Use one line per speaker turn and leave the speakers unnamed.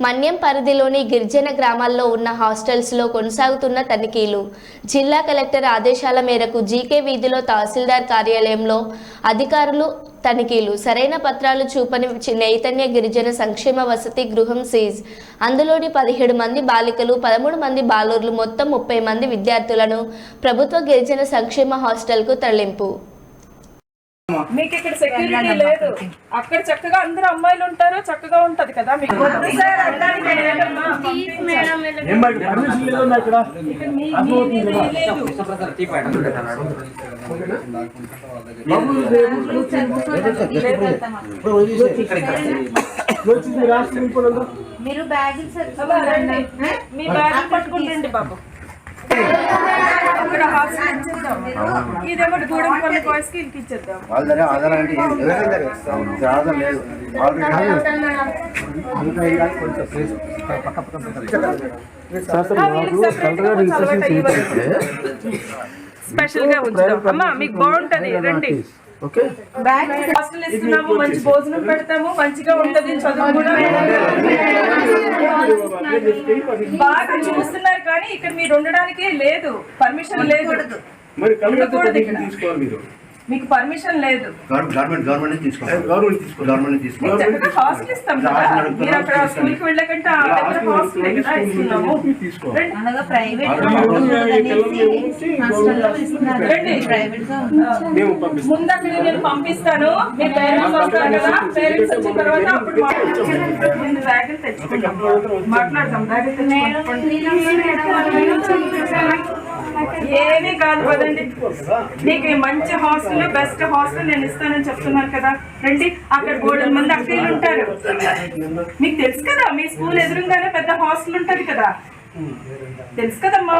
మన్యం పరిధిలోని గిరిజన గ్రామాల్లో ఉన్న హాస్టల్స్లో కొనసాగుతున్న తనిఖీలు. జిల్లా కలెక్టర్ ఆదేశాల మేరకు జీకే వీధిలో తహసీల్దార్ కార్యాలయంలో అధికారులు తనిఖీలు. సరైన పత్రాలు చూపని చి- చైతన్య గిరిజన సంక్షేమ వసతి గృహం సీజ్. అందులోని పదిహేడు మంది బాలికలు పదమూడు మంది బాలుర్లు మొత్తం ముప్పై మంది విద్యార్థులను ప్రభుత్వ గిరిజన సంక్షేమ హాస్టల్కు తరలింపు.
మీకు ఇక్కడ సెక్యూరిటీ లేదు అక్కడ చక్కగా అందరు అమ్మాయిలు ఉంటారు చక్కగా ఉంటది కదా మీకు వద్దు సార్ అనడానికి లేదమ్మా.
ఏమ్మా, ఇక్కడ
ఇదేమో గూడెం పల్లి బాయ్స్కి ఇంక ఇచ్చేద్దాం
వాళ్ళ దగ్గర ఆధార్ అంటే ఏం ఆధార్ లేదు.
స్పెషల్గా ఉంచుదాం. అమ్మా మీకు బాగుంటది. రండి.
ఓకే?
హాస్టల్ ఇస్తున్నాము. మంచి భోజనం పెడతాము. మంచిగా ఉంటది. చదువు కూడా బాగా చూస్తున్నారు కానీ ఇక్కడ మీరు ఉండడానికి లేదు. పర్మిషన్ లేదు.
మరి కలెక్టర్. తీసుకోవాలి మీరు.
మీకు పర్మిషన్ లేదు.
గవర్నమెంట్ గవర్నమెంట్ తీసుకోవాలి.
గవర్నమెంట్ తీసుకోవాలి.
గవర్నమెంట్
మీకు
తీసుకోవాలి.
చక్కగా హాస్టల్ ఇస్తాం మీరు అక్కడ వెళ్ళకంటే ఆ దగ్గర హాస్టల్ కదా ఇస్తున్నాము.
తీసుకోవాలి.
రండి.
అనగా ప్రైవేట్
రండి.
ప్రైవేట్గా
మేము పంపిస్తాం.
ముందు అక్కడ నేను పంపిస్తాను మీ పేరెంట్స్ వస్తారు కదా. పేరెంట్స్ వచ్చిన తర్వాత అప్పుడు బ్యాగులు తెచ్చుకుంటాం బ్యాగులు తెచ్చుకుంటాం ఏమీ కాదు కదండి నీకు మంచి హాస్టల్ బెస్ట్ హాస్టల్ నేను ఇస్తానని చెప్తున్నాను కదా. రండి అక్కడ బోర్డు మంది అక్కలు ఉంటారు. మీకు తెలుసు కదా మీ స్కూల్ ఎదురుగానే పెద్ద హాస్టల్ ఉంటది కదా. తెలుసు కదమ్మా